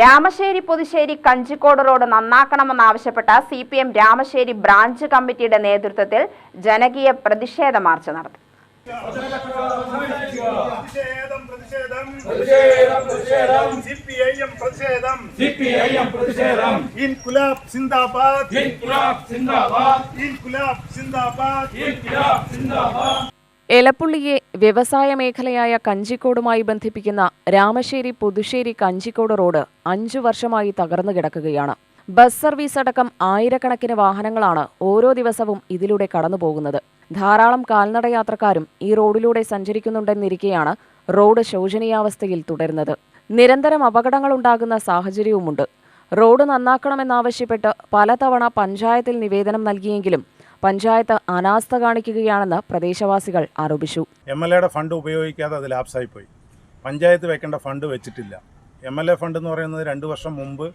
Ramassery Puthussery Kanjikode road നന്നാക്കണമെന്നാവശ്യപ്പെട്ട C P M Ramassery branch കമ്മിറ്റിയുടെ നേതൃത്വത്തിൽ ജനകീയ പ്രതിഷേധ മാർച്ച് നടത്തി. ഇൻകുലാബ് സിന്ദാബാദ്. ഇൻകുലാബ് സിന്ദാബാദ്. ഇൻകുലാബ് സിന്ദാബാദ്. എലപ്പുള്ളിയെ വ്യവസായ മേഖലയായ കഞ്ചിക്കോടുമായി ബന്ധിപ്പിക്കുന്ന രാമശ്ശേരി പുതുശ്ശേരി കഞ്ചിക്കോട് റോഡ് അഞ്ചു വർഷമായി തകർന്നു കിടക്കുകയാണ്. ബസ് സർവീസ് അടക്കം ആയിരക്കണക്കിന് വാഹനങ്ങളാണ് ഓരോ ദിവസവും ഇതിലൂടെ കടന്നുപോകുന്നത്. ധാരാളം കാൽനടയാത്രക്കാരും ഈ റോഡിലൂടെ സഞ്ചരിക്കുന്നുണ്ടെന്നിരിക്കെയാണ് റോഡ് ശോചനീയാവസ്ഥയിൽ തുടരുന്നത്. നിരന്തരം അപകടങ്ങൾ അപകടങ്ങളുണ്ടാകുന്ന സാഹചര്യവുമുണ്ട്. റോഡ് നന്നാക്കണമെന്നാവശ്യപ്പെട്ട് പലതവണ പഞ്ചായത്തിൽ നിവേദനം നൽകിയെങ്കിലും പഞ്ചായത്ത് അനാസ്ഥ കാണിക്കുകയാണെന്ന് പ്രദേശവാസികൾ ആരോപിച്ചു. എം എൽ എയുടെ ഫണ്ട് ഉപയോഗിക്കാതെ അത് ലാപ്സായി പോയി. പഞ്ചായത്ത് വെക്കേണ്ട ഫണ്ട് വെച്ചിട്ടില്ല. എം എൽ എ ഫണ്ട് എന്ന് പറയുന്നത് രണ്ട് വർഷം മുമ്പ്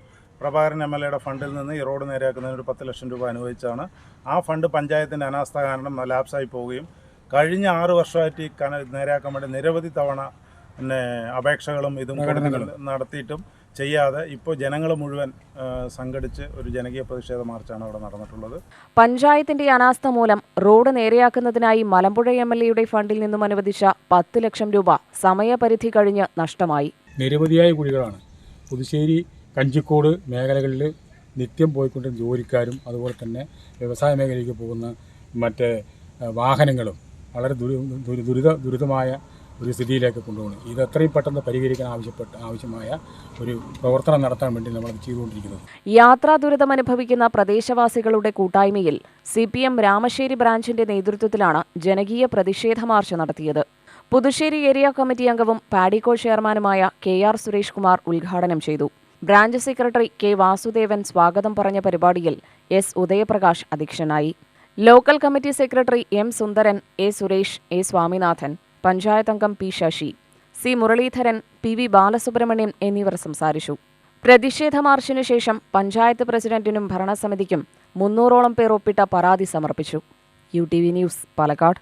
പ്രഭാകരൻ എം എൽ എയുടെ ഫണ്ടിൽ നിന്ന് ഈ റോഡ് നേരെയാക്കുന്നതിന് ഒരു പത്ത് ലക്ഷം രൂപ അനുവദിച്ചാണ്. ആ ഫണ്ട് പഞ്ചായത്തിന്റെ അനാസ്ഥ കാരണം ലാപ്സായി പോവുകയും കഴിഞ്ഞ ആറ് വർഷമായിട്ട് ഈ കന നേരെയാക്കാൻ വേണ്ടി നിരവധി തവണ പിന്നെ അപേക്ഷകളും ഇതും നടത്തിയിട്ടും ചെയ്യാതെ ഇപ്പോൾ ജനങ്ങൾ മുഴുവൻ സംഘടിച്ച് ഒരു ജനകീയ പ്രതിഷേധ മാർച്ചാണ് അവിടെ നടന്നിട്ടുള്ളത്. പഞ്ചായത്തിന്റെ അനാസ്ഥ മൂലം റോഡ് നേരെയാക്കുന്നതിനായി മലമ്പുഴ എം എൽ എയുടെ ഫണ്ടിൽ നിന്നും അനുവദിച്ച പത്ത് ലക്ഷം രൂപ സമയപരിധി കഴിഞ്ഞ് നഷ്ടമായി. നിരവധിയായ കുഴികളാണ്. പുതുശ്ശേരി കഞ്ചിക്കോട് മേഖലകളിൽ നിത്യം പോയിക്കൊണ്ടിരുന്ന ജോലിക്കാരും അതുപോലെ തന്നെ വ്യവസായ മേഖലയിലേക്ക് പോകുന്ന മറ്റേ വാഹനങ്ങളും വളരെ ദുരി ദുരി- ദുരിത ദുരിതമായ ഒരു സ്ഥിതിയിലേക്ക് കൊണ്ടുപോകണം. ഇത് എത്രയും പെട്ടെന്ന് പരിഹരിക്കാൻ ആവശ്യപ്പെട്ട ആവശ്യമായ ഒരു പ്രവർത്തനം നടത്താൻ വേണ്ടി നമ്മൾ ചെയ്തുകൊണ്ടിരിക്കുന്നത്. യാത്രാ ദുരിതം അനുഭവിക്കുന്ന പ്രദേശവാസികളുടെ കൂട്ടായ്മയിൽ സി പി എം രാമശ്ശേരി ബ്രാഞ്ചിന്റെ നേതൃത്വത്തിലാണ് ജനകീയ പ്രതിഷേധ മാർച്ച് നടത്തിയത്. പുതുശ്ശേരി ഏരിയ കമ്മിറ്റി അംഗവും പാഡിക്കോ ചെയർമാനുമായ കെ ആർ സുരേഷ് കുമാർ ഉദ്ഘാടനം ചെയ്തു. ബ്രാഞ്ച് സെക്രട്ടറി കെ വാസുദേവൻ സ്വാഗതം പറഞ്ഞ പരിപാടിയിൽ എസ് ഉദയപ്രകാശ് അധ്യക്ഷനായി. Local committee secretary M Sundaran A Suresh A Swaminathan panchayat അംഗം P Sasi C Muraleedharan P V Balasubramanian എന്നിവർ സംസാരിച്ചു. പ്രതിഷേധ മാർച്ചിനു ശേഷം പഞ്ചായത്ത് പ്രസിഡന്റിനും ഭരണസമിതിക്കും മുന്നൂറോളം പേർ ഒപ്പിട്ട പരാതി സമർപ്പിച്ചു. U T V news Palakkad.